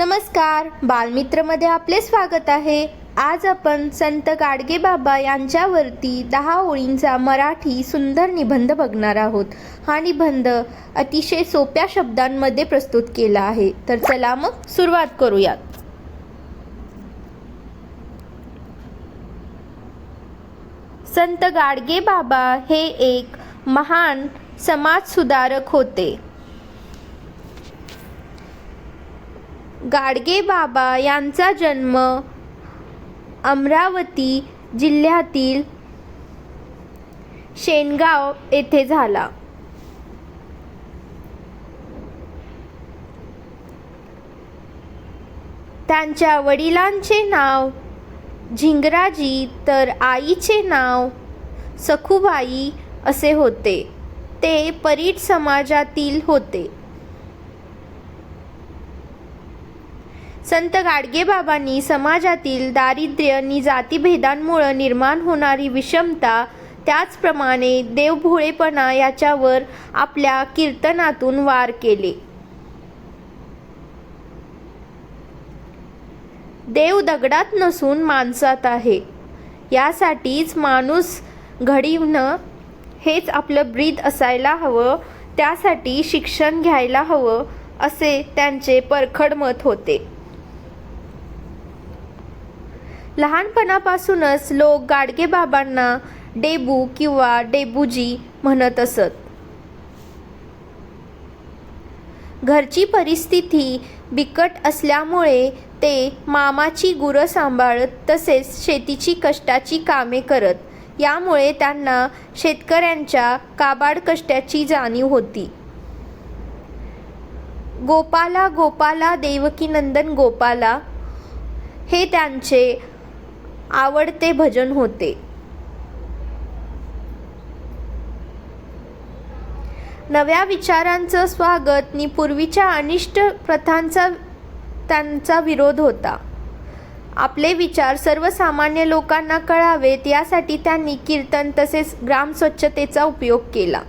नमस्कार बालमित्रमध्ये आपले स्वागत आहे. आज आपण संत गाडगे बाबा यांच्यावरती दहा ओळींचा मराठी सुंदर निबंध बघणार आहोत. हा निबंध अतिशय सोप्या शब्दांमध्ये प्रस्तुत केला आहे. तर चला मग सुरुवात करूयात. संत गाडगे बाबा हे एक महान समाजसुधारक होते. गाडगे बाबा यांचा जन्म अमरावती जिल्ह्यातील शेनगाव येथे झाला. त्यांच्या वडिलांचे नाव झिंगराजी तर आईचे नाव सखुबाई असे होते. ते परीट समाजातील होते. संत गाडगेबाबांनी समाजातील दारिद्र्य आणि जातीभेदांमुळं निर्माण होणारी विषमता त्याचप्रमाणे देवभोळेपणा याच्यावर आपल्या कीर्तनातून वार केले. देव दगडात नसून माणसात आहे. यासाठीच माणूस घडीवणं हेच आपलं ब्रीद असायला हवं त्यासाठी शिक्षण घ्यायला हवं असे त्यांचे परखड मत होते. लहानपणापासूनच लोक गाडगेबाबांना डेबू किंवा डेबूजी म्हणत असत. घरची परिस्थिती बिकट असल्यामुळे ते मामाची गुरं सांभाळत तसेच शेतीची कष्टाची कामे करत यामुळे त्यांना शेतकऱ्यांच्या काबाड कष्टाची जाणीव होती. गोपाला गोपाला देवकीनंदन गोपाला हे त्यांचे आवडते भजन होते. नव्या विचारांचं स्वागत नि पूर्वीच्या अनिष्ट प्रथांचा त्यांचा विरोध होता. आपले विचार सर्वसामान्य लोकांना कळावेत यासाठी त्यांनी कीर्तन तसेच ग्रामस्वच्छतेचा उपयोग केला.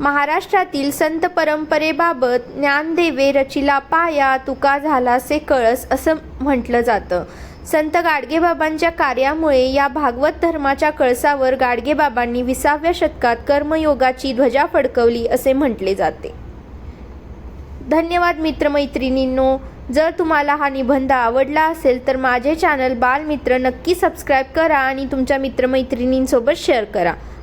महाराष्ट्रातील संत परंपरेबाबत ज्ञानदेवे रचिला पाया तुका झालासे कळस असं म्हटलं जातं. संत गाडगेबाबांच्या कार्यामुळे या भागवत धर्माच्या कळसावर गाडगेबाबांनी विसाव्या शतकात कर्मयोगाची ध्वजा फडकवली असे म्हटले जाते. धन्यवाद मित्रमैत्रिणींनो. जर तुम्हाला हा निबंध आवडला असेल तर माझे चॅनल बालमित्र नक्की सबस्क्राईब करा आणि तुमच्या मित्रमैत्रिणींसोबत शेअर करा.